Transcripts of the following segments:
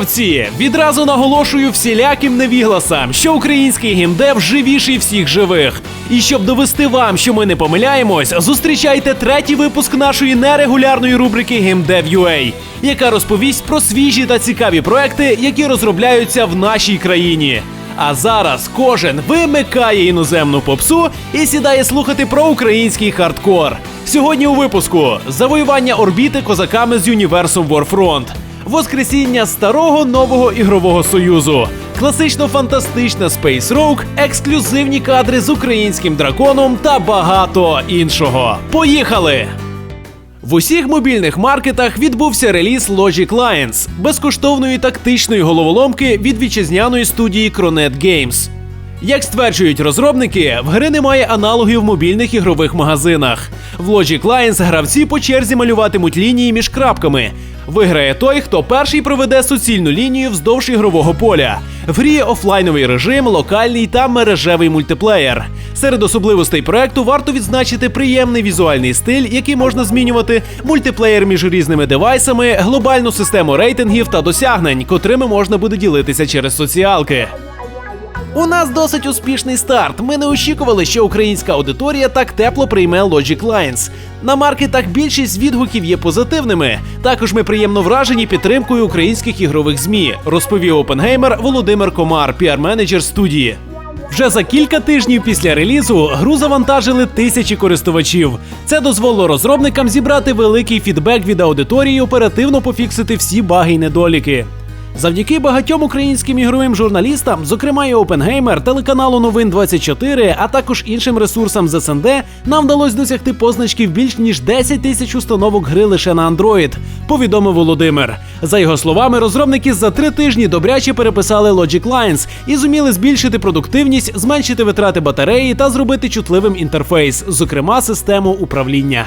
гравці, відразу наголошую всіляким невігласам, що український геймдев живіший всіх живих. І щоб довести вам, що ми не помиляємось, зустрічайте третій випуск нашої нерегулярної рубрики GameDev.ua, яка розповість про свіжі та цікаві проекти, які розробляються в нашій країні. А зараз кожен вимикає іноземну попсу і сідає слухати про український хардкор. Сьогодні у випуску завоювання орбіти козаками з Universum Warfront, воскресіння старого нового ігрового союзу, класично-фантастична Space Rogue, ексклюзивні кадри з українським драконом та багато іншого. Поїхали! В усіх мобільних маркетах відбувся реліз Logic Lions, безкоштовної тактичної головоломки від вітчизняної студії Cronet Games. Як стверджують розробники, в гри немає аналогів в мобільних ігрових магазинах. В Logic Lions гравці по черзі малюватимуть лінії між крапками. Виграє той, хто перший проведе суцільну лінію вздовж ігрового поля. В грі офлайновий режим, локальний та мережевий мультиплеєр. Серед особливостей проекту варто відзначити приємний візуальний стиль, який можна змінювати, мультиплеєр між різними девайсами, глобальну систему рейтингів та досягнень, котрими можна буде ділитися через соціалки. У нас досить успішний старт. Ми не очікували, що українська аудиторія так тепло прийме Logic Lines. На маркетах більшість відгуків є позитивними. Також ми приємно вражені підтримкою українських ігрових змі, розповів опенгеймер Володимир Комар, піар-менеджер студії. Вже за кілька тижнів після релізу гру завантажили тисячі користувачів. Це дозволило розробникам зібрати великий фідбек від аудиторії і оперативно пофіксити всі баги й недоліки. Завдяки багатьом українським ігровим журналістам, зокрема і Опенгеймер, телеканалу Новин 24, а також іншим ресурсам з СНД, нам вдалося досягти позначки в більш ніж 10 тисяч установок гри лише на Android, повідомив Володимир. За його словами, розробники за три тижні добряче переписали Logic Lines і зуміли збільшити продуктивність, зменшити витрати батареї та зробити чутливим інтерфейс, зокрема систему управління.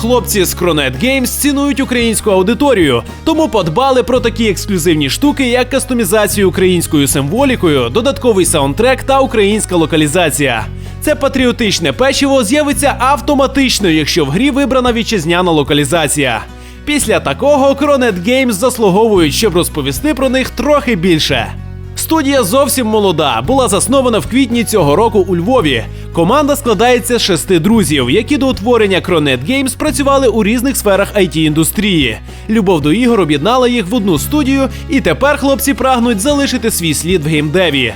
Хлопці з Cronet Games цінують українську аудиторію, тому подбали про такі ексклюзивні штуки, як кастомізацію українською символікою, додатковий саундтрек та українська локалізація. Це патріотичне печиво з'явиться автоматично, якщо в грі вибрана вітчизняна локалізація. Після такого Cronet Games заслуговують, щоб розповісти про них трохи більше. Студія зовсім молода, була заснована в квітні цього року у Львові. Команда складається з шести друзів, які до утворення Cronet Games працювали у різних сферах it індустрії. Любов до ігор об'єднала їх в одну студію, і тепер хлопці прагнуть залишити свій слід в геймдеві.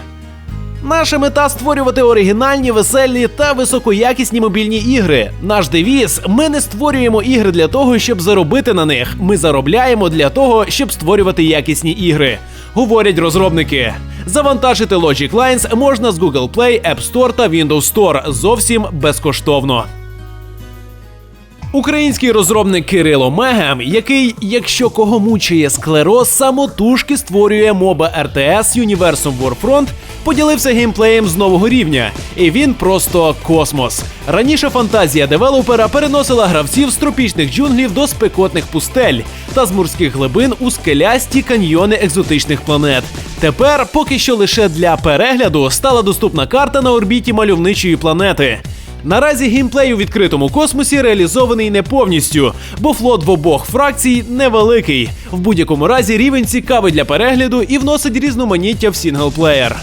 Наша мета створювати оригінальні, веселі та високоякісні мобільні ігри. Наш девіз: ми не створюємо ігри для того, щоб заробити на них. Ми заробляємо для того, щоб створювати якісні ігри. Говорять розробники. Завантажити Logic Lines можна з Google Play, App Store та Windows Store зовсім безкоштовно. Український розробник Кирило Мегем, який, якщо кого мучає склероз, самотужки створює моба RTS Universum Warfront, поділився геймплеєм з нового рівня, і він просто космос. Раніше фантазія девелопера переносила гравців з тропічних джунглів до спекотних пустель та з морських глибин у скелясті каньйони екзотичних планет. Тепер, поки що лише для перегляду, стала доступна карта на орбіті мальовничої планети. Наразі геймплей у відкритому космосі реалізований не повністю, бо флот в обох фракцій невеликий. В будь-якому разі рівень цікавий для перегляду і вносить різноманіття в сінглплеєр.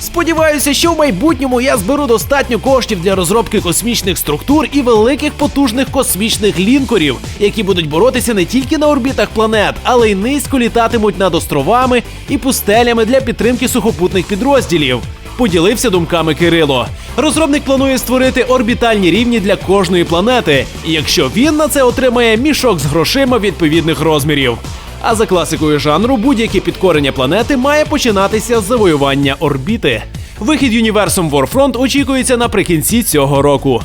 Сподіваюся, що в майбутньому я зберу достатньо коштів для розробки космічних структур і великих потужних космічних лінкорів, які будуть боротися не тільки на орбітах планет, але й низько літатимуть над островами і пустелями для підтримки сухопутних підрозділів. Поділився думками Кирило. Розробник планує створити орбітальні рівні для кожної планети, і якщо він на це отримає мішок з грошима відповідних розмірів. А за класикою жанру будь-яке підкорення планети має починатися з завоювання орбіти. Вихід Universum Warfront очікується наприкінці цього року.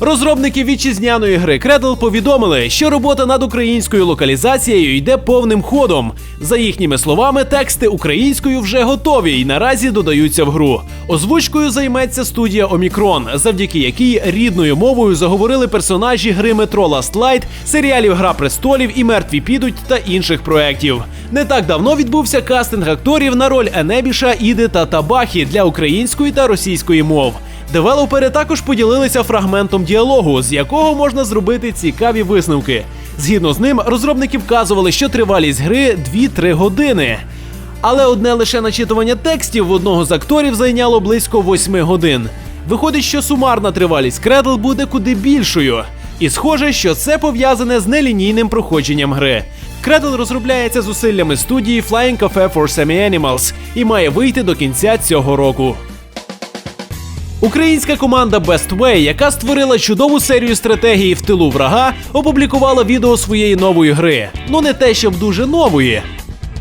Розробники вітчизняної гри Cradle повідомили, що робота над українською локалізацією йде повним ходом. За їхніми словами, тексти українською вже готові і наразі додаються в гру. Озвучкою займеться студія Омікрон, завдяки якій рідною мовою заговорили персонажі гри Метро Last Light, серіалів Гра престолів і Мертві підуть та інших проєктів. Не так давно відбувся кастинг акторів на роль Енебіша, Іди та Табахі для української та російської мов. Девелопери також поділилися фрагментом діалогу, з якого можна зробити цікаві висновки. Згідно з ним, розробники вказували, що тривалість гри 2-3 години. Але одне лише начитування текстів одного з акторів зайняло близько 8 годин. Виходить, що сумарна тривалість Кредл буде куди більшою. І схоже, що це пов'язане з нелінійним проходженням гри. Кредл розробляється зусиллями студії Flying Cafe for Semi-Animals і має вийти до кінця цього року. Українська команда Best Way, яка створила чудову серію стратегії в тилу врага, опублікувала відео своєї нової гри. Ну не те, щоб дуже нової.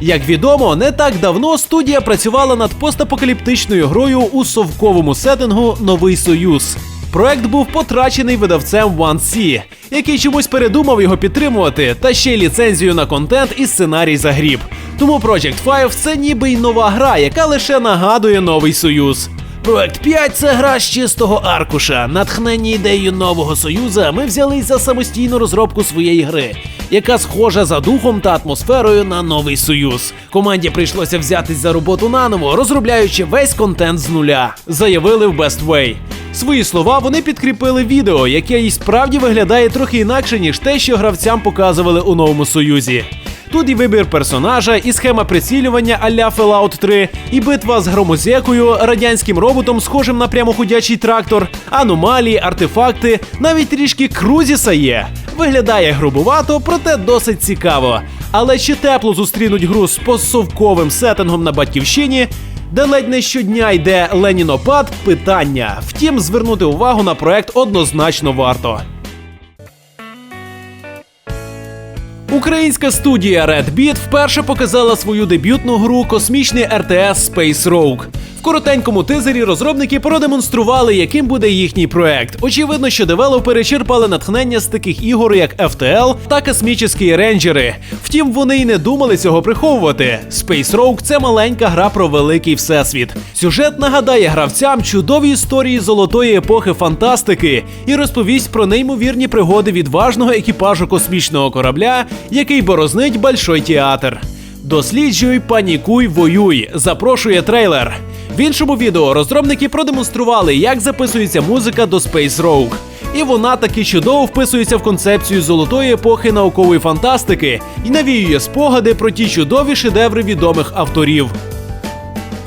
Як відомо, не так давно студія працювала над постапокаліптичною грою у совковому сеттингу Новий Союз. Проект був потрачений видавцем One C, який чомусь передумав його підтримувати, та ще й ліцензію на контент і сценарій загріб. Тому Project 5 – це ніби й нова гра, яка лише нагадує новий союз. Проект 5 це гра з чистого аркуша. Натхнені ідеєю нового союза, ми взялись за самостійну розробку своєї гри, яка схожа за духом та атмосферою на новий союз. Команді прийшлося взятись за роботу наново, розробляючи весь контент з нуля, заявили в Best Way. Свої слова вони підкріпили відео, яке і справді виглядає трохи інакше, ніж те, що гравцям показували у новому союзі. Тут і вибір персонажа, і схема прицілювання а-ля Fallout 3, і битва з громозекою, радянським роботом, схожим на прямоходячий трактор, аномалії, артефакти, навіть трішки крузіса є. Виглядає грубувато, проте досить цікаво. Але чи тепло зустрінуть гру з постсовковим сеттингом на батьківщині? Де ледь не щодня йде Ленінопад питання. Втім, звернути увагу на проект однозначно варто. Українська студія Red Beat вперше показала свою дебютну гру Космічний РТС Space Rogue. Коротенькому тизері розробники продемонстрували, яким буде їхній проект. Очевидно, що девелопери черпали натхнення з таких ігор, як FTL та космічні рейнджери. Втім, вони й не думали цього приховувати. Space Rogue – це маленька гра про великий всесвіт. Сюжет нагадає гравцям чудові історії золотої епохи фантастики і розповість про неймовірні пригоди відважного екіпажу космічного корабля, який борознить Большой театр. Досліджуй, панікуй, воюй. Запрошує трейлер. В іншому відео розробники продемонстрували, як записується музика до Space Rogue. І вона таки чудово вписується в концепцію золотої епохи наукової фантастики і навіює спогади про ті чудові шедеври відомих авторів.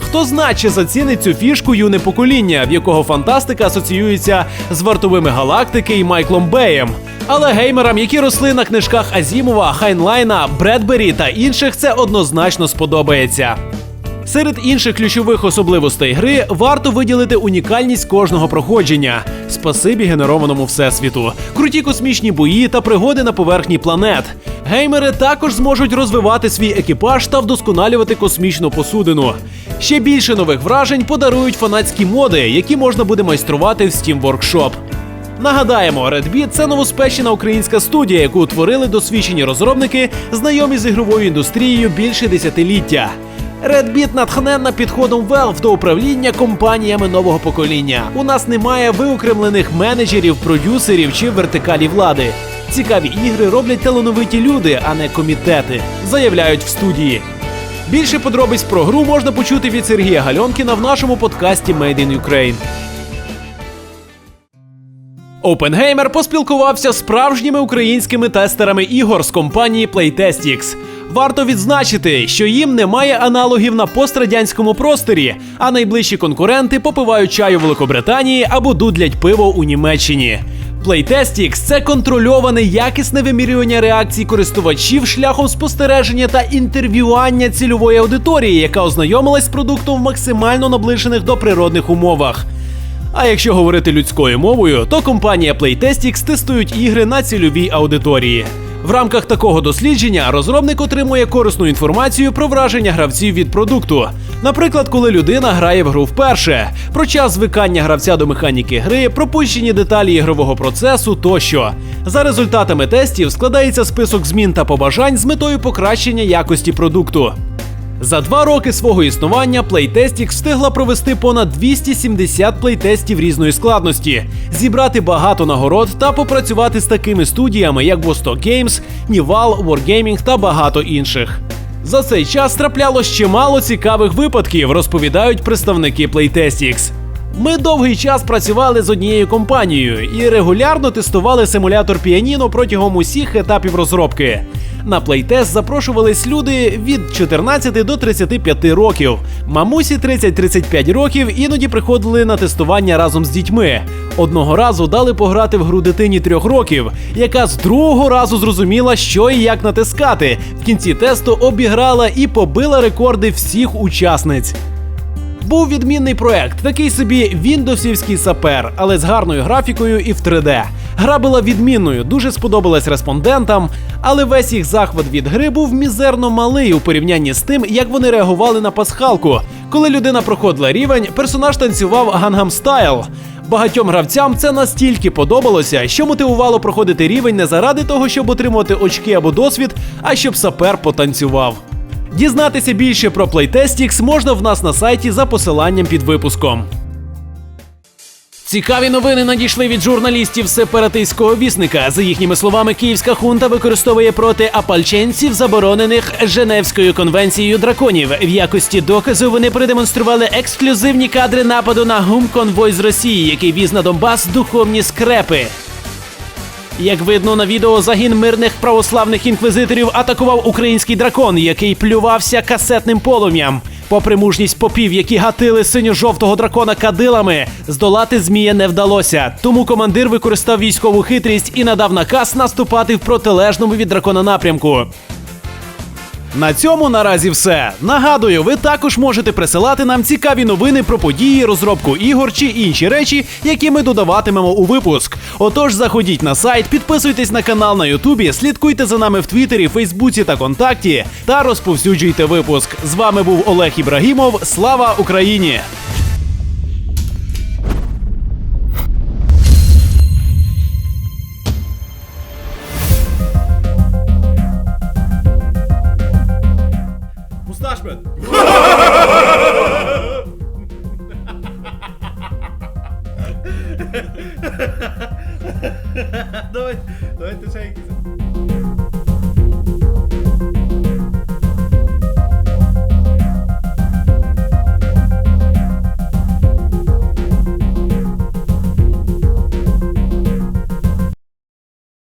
Хто зна, чи зацінить цю фішку юне покоління, в якого фантастика асоціюється з вартовими галактики і Майклом Беєм. Але геймерам, які росли на книжках Азімова, Хайнлайна, Бредбері та інших, це однозначно сподобається. Серед інших ключових особливостей гри варто виділити унікальність кожного проходження, спасибі генерованому всесвіту, круті космічні бої та пригоди на поверхні планет. Геймери також зможуть розвивати свій екіпаж та вдосконалювати космічну посудину. Ще більше нових вражень подарують фанатські моди, які можна буде майструвати в Steam Workshop. Нагадаємо, Red Beat – це новоспечена українська студія, яку утворили досвідчені розробники, знайомі з ігровою індустрією більше десятиліття. Red Beat натхненна підходом Valve до управління компаніями нового покоління. У нас немає виокремлених менеджерів, продюсерів чи вертикалі влади. Цікаві ігри роблять талановиті люди, а не комітети, заявляють в студії. Більше подробиць про гру можна почути від Сергія Гальонкіна в нашому подкасті Made in Ukraine. OpenGamer поспілкувався з справжніми українськими тестерами ігор з компанії Playtestix. Варто відзначити, що їм немає аналогів на пострадянському просторі, а найближчі конкуренти попивають чаю в Великобританії або дудлять пиво у Німеччині. Playtestix – це контрольоване якісне вимірювання реакцій користувачів шляхом спостереження та інтерв'ювання цільової аудиторії, яка ознайомилась з продуктом в максимально наближених до природних умовах. А якщо говорити людською мовою, то компанія Playtestix тестують ігри на цільовій аудиторії. В рамках такого дослідження розробник отримує корисну інформацію про враження гравців від продукту. Наприклад, коли людина грає в гру вперше, про час звикання гравця до механіки гри, пропущені деталі ігрового процесу тощо. За результатами тестів складається список змін та побажань з метою покращення якості продукту. За два роки свого існування Playtestix встигла провести понад 270 плейтестів різної складності, зібрати багато нагород та попрацювати з такими студіями, як Vostok Games, Nival, Wargaming та багато інших. За цей час траплялось чимало цікавих випадків, розповідають представники Playtestix. Ми довгий час працювали з однією компанією і регулярно тестували симулятор піаніно протягом усіх етапів розробки. На плейтест запрошувались люди від 14 до 35 років. Мамусі 30-35 років іноді приходили на тестування разом з дітьми. Одного разу дали пограти в гру дитині трьох років, яка з другого разу зрозуміла, що і як натискати. В кінці тесту обіграла і побила рекорди всіх учасниць. Був відмінний проект, такий собі віндовсівський сапер, але з гарною графікою і в 3D. Гра була відмінною, дуже сподобалась респондентам, але весь їх захват від гри був мізерно малий у порівнянні з тим, як вони реагували на пасхалку. Коли людина проходила рівень, персонаж танцював гангам стайл. Багатьом гравцям це настільки подобалося, що мотивувало проходити рівень не заради того, щоб отримувати очки або досвід, а щоб сапер потанцював. Дізнатися більше про Playtestix можна в нас на сайті за посиланням під випуском. Цікаві новини надійшли від журналістів сепаратистського вісника. За їхніми словами, київська хунта використовує проти апальченців, заборонених Женевською конвенцією драконів. В якості доказу вони продемонстрували ексклюзивні кадри нападу на гум-конвой з Росії, який віз на Донбас духовні скрепи. Як видно на відео, загін мирних православних інквізиторів атакував український дракон, який плювався касетним полум'ям. Попри мужність попів, які гатили синьо-жовтого дракона кадилами, здолати змія не вдалося. Тому командир використав військову хитрість і надав наказ наступати в протилежному від дракона напрямку. На цьому наразі все. Нагадую, ви також можете присилати нам цікаві новини про події, розробку ігор чи інші речі, які ми додаватимемо у випуск. Отож, заходіть на сайт, підписуйтесь на канал на Ютубі, слідкуйте за нами в Твіттері, Фейсбуці та Контакті та розповсюджуйте випуск. З вами був Олег Ібрагімов. Слава Україні!